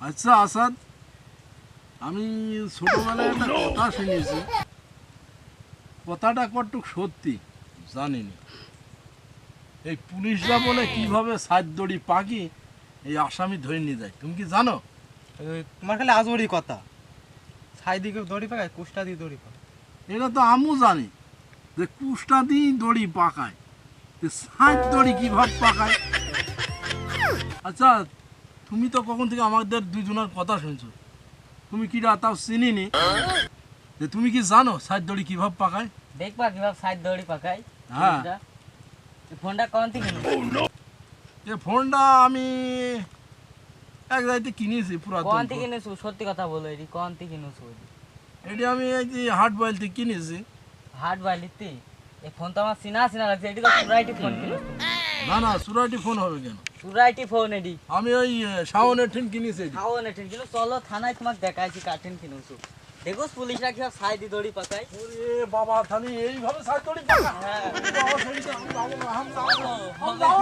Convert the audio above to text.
আচ্ছা আসাদ আমি ছোটবেলায় একটা কথা শুনেছি। কথাটা কটুক সত্যি জানিনি। এই পুলিশরা বলে কীভাবে সাত দড়ি পাখি এই আসামি ধরে নিয়ে যায় তুমি কি জানো? তোমার খালি আজবড়ি কথা। ছাই দিকে দড়ি পাকায় কুষ্টা দিয়ে দড়ি পাকায়। এটা তো আমু জানি যে কুষ্টা দিয়ে দড়ি পাকায়। সাত দড়ি কীভাবে পাকায়। আচ্ছা তুমি তো কখন থেকে আমাদের দুইজনের কথা শুনছো? তুমি কি তাও চিনিনি? যে তুমি কি জানো সাইড দড়ি কীভাবে পাকায়? দেখবা কীভাবে সাইড দড়ি পাকায়? হ্যাঁ। ফোনটা। কোন থেকে নিলি? এ ফোনটা আমি এক জায়গাতে কিনেছি পুরো পুরাতন থেকে কিনেছো সত্যি কথা বলো এটি কোন থেকে কিনেছো এটি আমি এই যে হাট বাইল থেকে কিনেছি। হাট বাইলিতে এই ফোন তো আমার চিনা চিনা লাগছে। এটি তো সুরাইটি ফোন কিনো না না সুরাইটি ফোন হবে কেন? সুরাইটি ফোন এডি আমি ওই শাওনের টিন কিনেছি শাওনের টিন কিলো চলো থানায় তোমাকে দেখাইছি কাঠেন কিনেছো দেখো পুলিশরা কীভাবে সাই দি দড়ি পাকাই ওরে বাবা তাহলে এইভাবে সাই দড়ি পাকায় হ্যাঁ বাবা, সেটা আমি আমি যাব না।